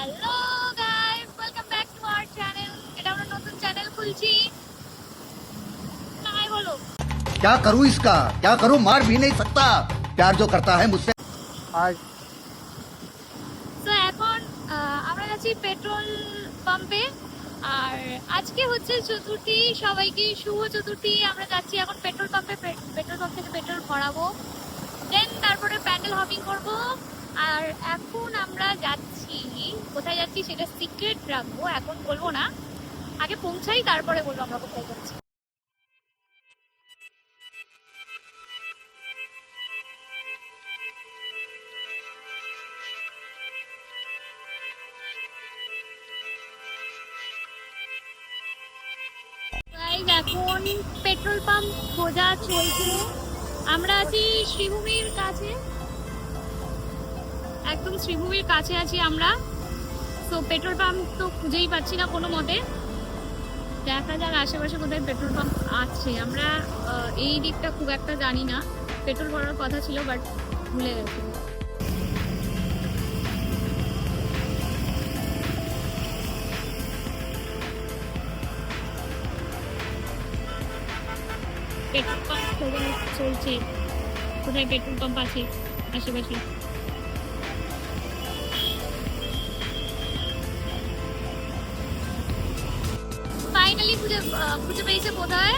hello guys welcome back to our channel এটা আমরা নতুন চ্যানেল খুলছি হাই বলো क्या करूं इसका क्या करूं मार भी नहीं सकता प्यार जो करता है मुझसे আর তো এখন আহ, আমরা যাচ্ছি পেট্রোল পাম্পে আর আজকে হচ্ছে চতুর্থী সবাইকে শুভ চতুর্থী আমরা যাচ্ছি এখন পেট্রোল পাম্পে পেট্রোল পাম্প থেকে পেট্রোল ভরাবো দেন তারপরে প্যান্ডেল হপিং করব আর এখন আমরা যাচ্ছি কোথায় যাচ্ছি সেটা সিক্রেট রাখব, এখন বলব না। আগে পৌঁছাই, তারপরে বলব আমরা কোথায় যাচ্ছি। এখন পেট্রোল পাম্প খোঁজা চলছে। আমরা আছি শ্রীভূমির কাছে। একদম শ্রীভূমির কাছে আছি আমরা। তো পেট্রোল পাম্প তো খুঁজেই পাচ্ছি না কোনো মতে। দেখা যাক আশেপাশে কোথায় পেট্রোল পাম্প আছে। আমরা এই দিকটা খুব একটা জানি না। পেট্রোল ভরার কথা ছিল বাট ভুলে গেছি। পেট্রোল পাম্প চলছে। কোথায় পেট্রোল পাম্প আছে? আশেপাশে। ফাইনালি খুঁজে খুঁজে পেয়েছে কোথায়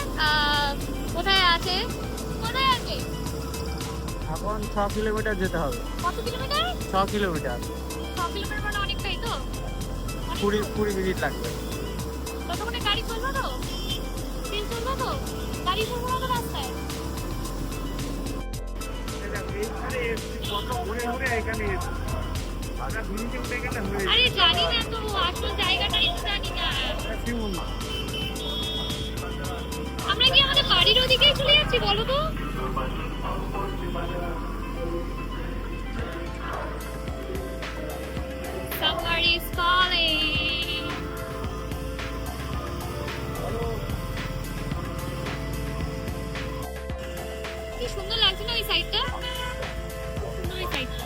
কোথায় আছে। কোথায় আছে। এখন ছ কিলোমিটার যেতে হবে। কত কিলোমিটার? ছ কিলোমিটার। ছ কিলোমিটার মানে অনেকটাই তো। কুড়ি কুড়ি মিনিট লাগবে। ততক্ষণে গাড়ি চলবে তো? তেল চলবে তো? গাড়ি চলবে না তো রাস্তায়? আরে জানি ওদিকে চলে যাচ্ছি বলো তো. কি সুন্দর লাগছে না ওই সাইডটা ওই সাইডটা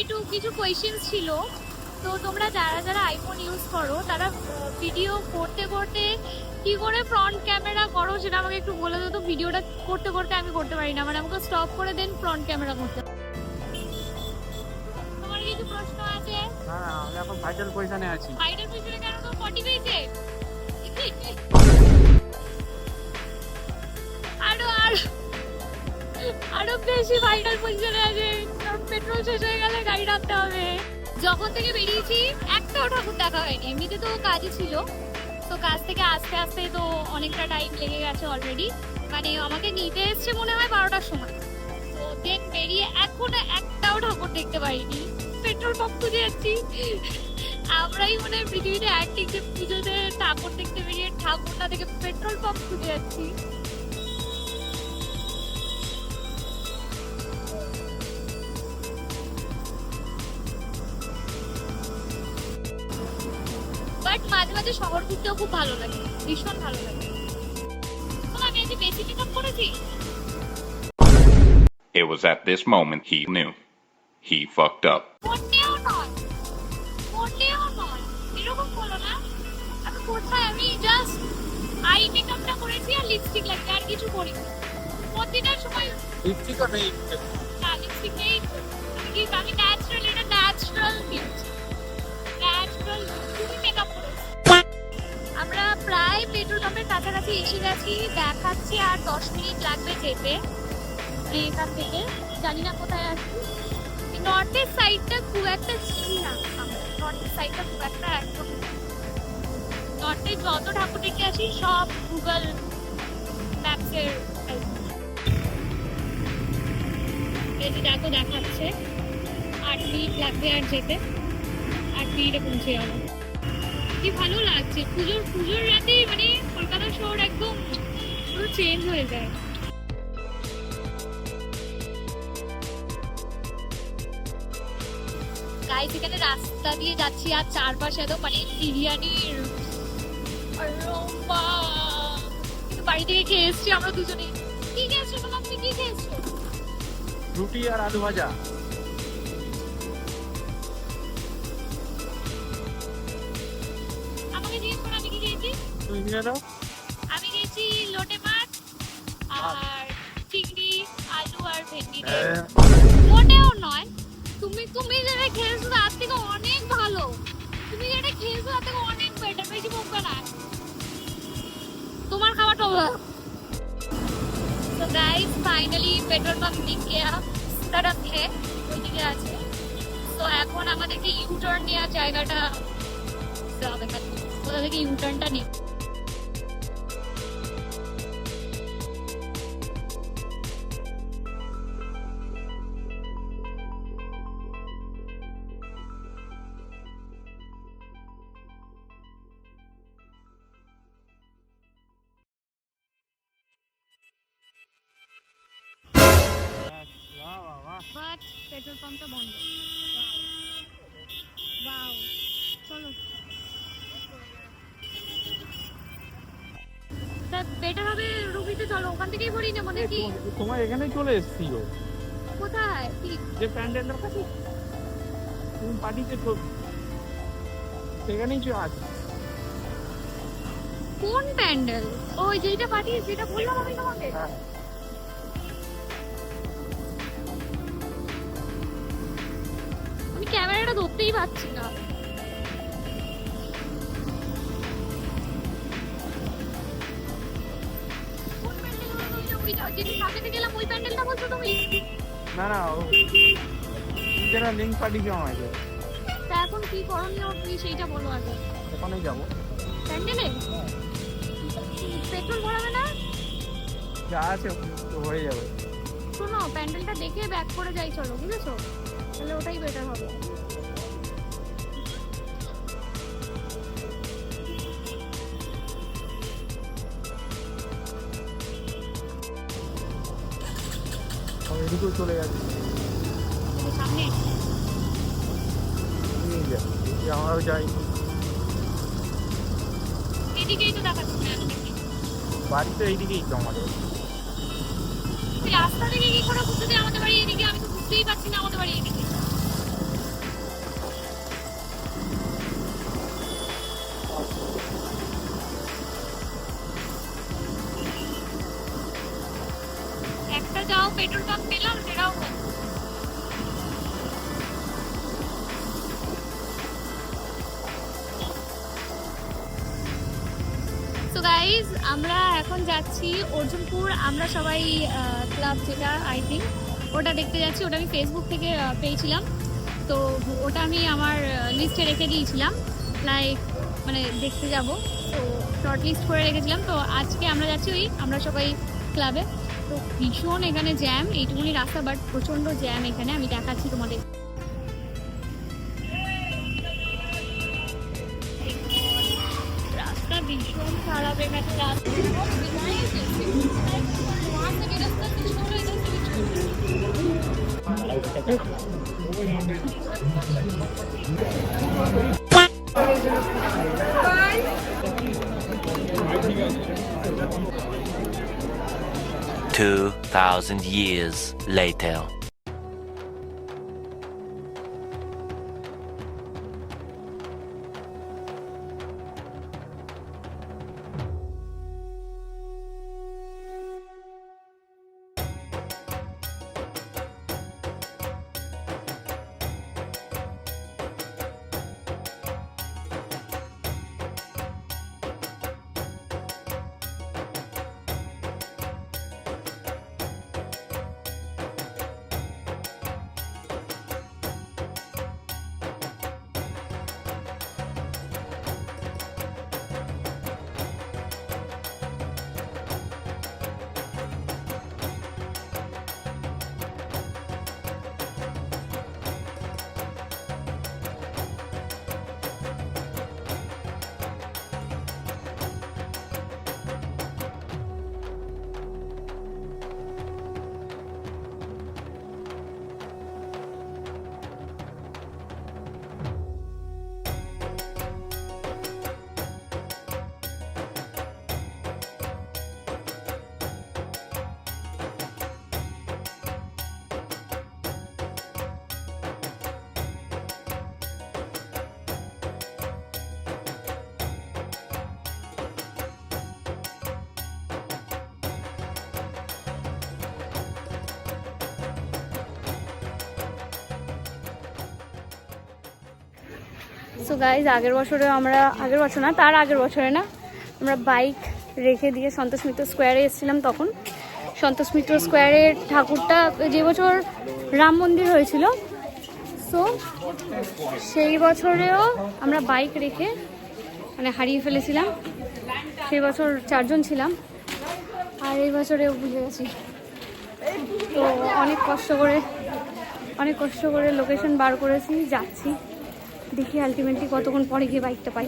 একটু কিছু কোয়েশ্চেন ছিল। তো তোমরা যারা যারা আইফোন ইউজ করো তারা ভিডিও করতে করতে কি করে ফ্রন্ট ক্যামেরা করো সেটা আমাকে একটু বলে দাও। তো ভিডিওটা করতে করতে আমি করতে পারি না। মানে আমাকে স্টপ করে দেন ফ্রন্ট ক্যামেরা করতে। তোমার কিছু প্রশ্ন আছে? না আমি এখন ভাইটাল পজিশনে আছি। হাইডের পিছনে কেন তো পটি পেয়েছে আরও আর। আরও বেশি ভাইটাল পজিশনে আছে পেট্রোল শেষ হয়ে গেলে গাড়ি রাখতে হবে। যখন থেকে বেরিয়েছি একটাও ঠাকুর দেখা হয়নি। এমনিতে তো কাজই ছিল। তো কাজ থেকে আসতে আসতে তো অনেকটা টাইম লেগে গেছে অলরেডি মানে আমাকে নিতে এসছে মনে হয় বারোটার সময়। তো দেন বেরিয়ে এখনও একটাও ঠাকুর দেখতে পাইনি। পেট্রোল পাম্প খুঁজে যাচ্ছি। আমরাই মনে হয় পৃথিবীতে একদিক যে পুজোতে ঠাকুর দেখতে বেরিয়ে ঠাকুর না দেখে পেট্রোল পাম্প খুঁজে যাচ্ছি। মাঝে শহর ঘুরতেও খুব ভালো লাগে ভীষণ ভালো লাগে। তো আমি আজকে বেশি মেকআপ করেছি? It was at this moment he knew. He fucked up. মোটেও নয় মোটেও নয়। এরকম বলো না আমি কোথায় আমি জাস্ট আই মেকআপটা করেছি আর লিপস্টিক লাগিয়ে আর কিছু করি প্রতিটার সময় লিপস্টিকও নেই। না লিপস্টিক নেই। আমি ন্যাচারাল এটা ন্যাচারাল বিউটি ন্যাচারাল আমরা প্রায় পেট্রোল পাম্পের কাছাকাছি এসে গেছি। দেখাচ্ছি আর দশ মিনিট লাগবে যেতে। এখান থেকে। জানি না কোথায় আছি। নর্থের সাইডটা খুব একটা চিনি না। নর্থের সাইডটা খুব একটা একদম নর্থে যত ঠাকুর দেখে আসি, সব গুগল ম্যাপসের যে দেখো, দেখাচ্ছে। আট মিনিট লাগবে আর যেতে। আট মিনিটে পৌঁছে যাব। কি ভালো লাগছে? পুজোর পুজোর রাতে মানে কলকাতা শহর একদম পুরো চেঞ্জ হয়ে যায়। গাইস এখানে রাস্তা দিয়ে যাচ্ছি আর চারপাশে এত মানে বিরিয়ানির। বাড়ি থেকে খেয়ে এসছি আমরা দুজনে। কি খেয়েছো? তোমার তুমি কি খেয়েছো? রুটি আর আলু ভাজা। তুমি আমি খেয়েছি লোটে মাছ আর চিংড়ি আলু আর ভেন্ডি দিয়ে। মোটেও নয় তুমি তুমি যেটা খেয়েছো তার থেকে অনেক ভালো। তুমি যেটা খেয়েছো তার থেকে অনেক বেটার বেশি বকবে না। তোমার ভালো। তো গাইস ফাইনালি পেট্রোল পাম্প দিক গিয়া স্টার্ট है ওইদিকে আছে। তো এখন আমাদেরকে ইউ টার্ন নেওয়ার জায়গাটা কোথা থেকে ইউ টার্নটা বাট পেট্রোল পাম্পটা বন্ধ। বাও চলো। বেটার হবে রুবিতে চলো ওখান থেকেই ভরিয়ে নেব নাকি? তোমার এখানেই চলে এসছিল কোথায়? যে প্যান্ডেলটার কাছে তুমি পার্টিতে সেখানেই চলে আছে কোন প্যান্ডেল? ওই যেটা পাঠিয়ে যেটা বললাম আমি তোমাকে? প্যান্ডেলটা বলছো তুমি? না না ও যেটা লিঙ্ক পাঠিয়েছে আমাকে তা এখন কি করণীয় সেইটা বলো আগে। ওখানেই যাব। প্যান্ডেলে? পেট্রোল ভরাবে না? যা আছে তো হয়ে যাবে। শোনো প্যান্ডেলটা দেখে ব্যাক করে যাই চলো বুঝেছ? তাহলে ওটাই বেটার হবে। এদিকেও চলে যাচ্ছি আমরাও যাই। বাড়ি তো এইদিকেই তো আমাদের। রাস্তা থেকে কি করে বুঝতে আমাদের বাড়ি এদিকে? আমি তো বুঝতেই পারছি না আমাদের বাড়ি এদিকে। তো গাইজ আমরা এখন যাচ্ছি অর্জুনপুর। আমরা সবাই ক্লাব যেটা আই থিঙ্ক ওটা দেখতে যাচ্ছি। ওটা আমি ফেসবুক থেকে পেয়েছিলাম। তো ওটা আমি আমার লিস্টে রেখে দিয়েছিলাম। লাইক মানে দেখতে যাব। তো শর্ট লিস্ট করে রেখেছিলাম। তো আজকে আমরা যাচ্ছি ওই, আমরা সবাই ক্লাবে তো ভীষণ এখানে জ্যাম এইটুকুনি রাস্তা বাট প্রচণ্ড জ্যাম এখানে। আমি দেখাচ্ছি তোমাদের। 2000 years later. সো গাইজ আগের বছরে আমরা, আগের বছর না, তার আগের বছরে না, আমরা বাইক রেখে দিয়ে সন্তোষ মিত্র স্কোয়ারে এসেছিলাম তখন। সন্তোষ মিত্র স্কোয়ারের ঠাকুরটা যে বছর রাম মন্দির হয়েছিল সো সেই বছরেও আমরা বাইক রেখে মানে হারিয়ে ফেলেছিলাম। সেই বছর চারজন ছিলাম, আর এই বছরেও ভুলে গেছি। তো অনেক কষ্ট করে, অনেক কষ্ট করে লোকেশন বার করেছি, যাচ্ছি। দেখি আলটিমেটলি কতক্ষণ পরে গিয়ে বাইকটা পাই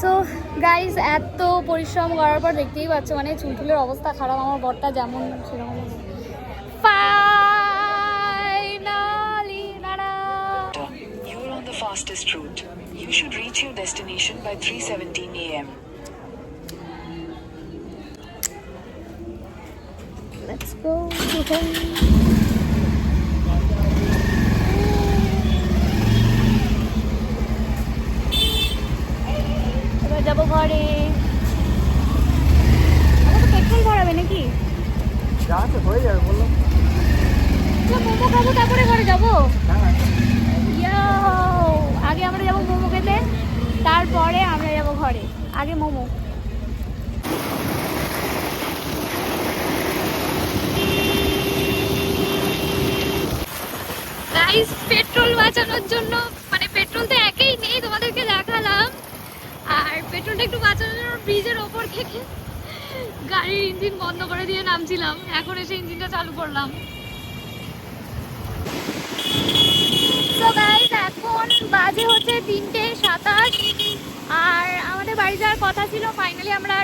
সো গাইজ এত পরিশ্রম করার পর দেখতেই পাচ্ছ মানে চুলটুলের অবস্থা খারাপ আমার বরটা যেমন সেরকম fastest route. You should reach your destination by 3:17 a.m. Let's go to home. এবার যাব ঘরে আমাকে পেট্রোল ভরাবে নাকি যা আছে হয়ে যাবে বলল তো মোমো খাব তারপরে ঘরে যাব হ্যাঁ ইয়ো আগে আমরা যাব মোমো খেতে তারপরে আমরা যাব ঘরে আগে মোমো গাইস পেট্রোল বাঁচানোর জন্য মানে পেট্রোল তো একেই নেই তোমাদেরকে দেখালাম। আর পেট্রোলটা একটু বাঁচানোর জন্য ব্রিজের ওপর থেকে গাড়ির ইঞ্জিন বন্ধ করে দিয়ে নামছিলাম। এখন এসে ইঞ্জিনটা চালু করলাম। তো গাইস এখন বাজে হচ্ছে তিনটে সাতাশ। আর আমাদের বাড়ি যাওয়ার কথা ছিল ফাইনালি আমরা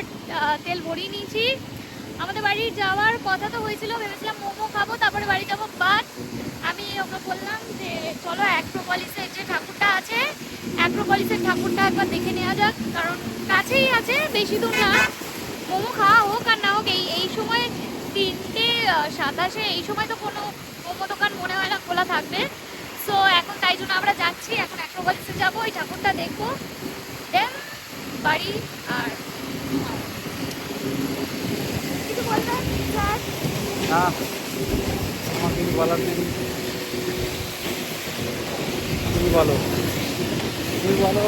তেল ভরিয়ে নিয়েছি। আমাদের বাড়ি যাওয়ার কথা তো হয়েছিল, ভেবেছিলাম মোমো খাব, তারপরে বাড়ি যাব বাট আমি ওকে বললাম যে, চলো অ্যাক্রোপলিসের যে ঠাকুরটা আছে, অ্যাক্রোপলিসের ঠাকুরটা একবার দেখে নেওয়া যাক। কারণ কাছেই আছে, বেশি দূর না। মোমো খাওয়া হোক আর না হোক, এই এই সময় তিনটে সাতাশে, এই সময় তো কোনো মোমো দোকান মনে হয় না খোলা থাকবে। সো এখন তাই জন্য আমরা যাচ্ছি। এখন অ্যাক্রোপলিসে যাব, ওই ঠাকুরটা দেখব। দেন বাড়ি আর কিছু বলবেন, স্যার? আমাকে বলার নেই। তুমি বলো তুমি বলো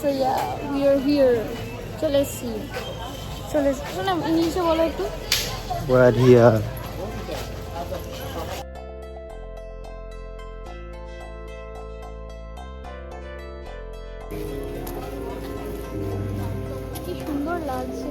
so yeah we are here চলে এসছি চলে এসছি শোনো ইংলিশে বলো একটু We're here. কি সুন্দর লাগছে।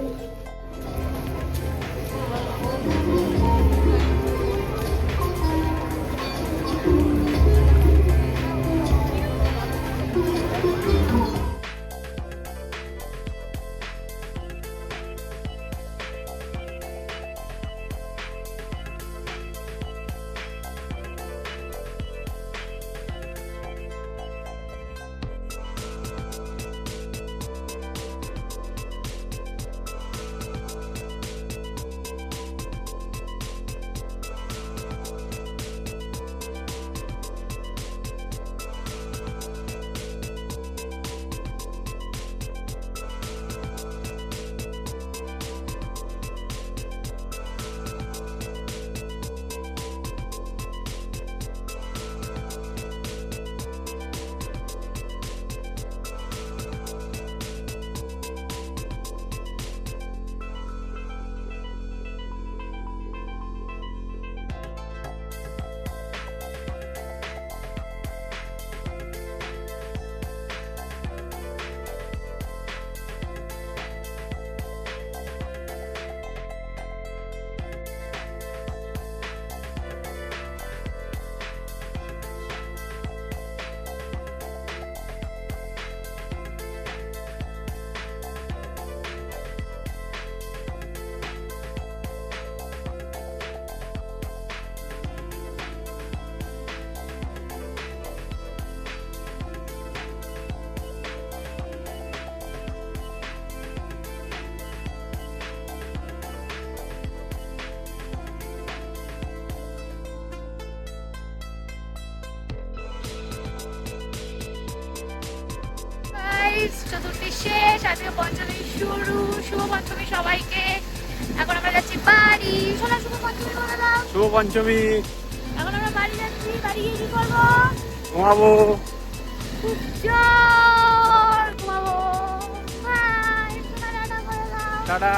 গাইস চতুর্থী শেষ আজকে পঞ্চমী শুরু শুভ পঞ্চমী সবাইকে। এখন আমরা যাচ্ছি বাড়ি। শোনা শুভ পঞ্চমী বলে দাও। শুভ পঞ্চমী। এখন আমরা বাড়ি যাচ্ছি বাড়ি গিয়ে কি করব? ঘুমাবো। খুব জোর ঘুমাবো। টাটা।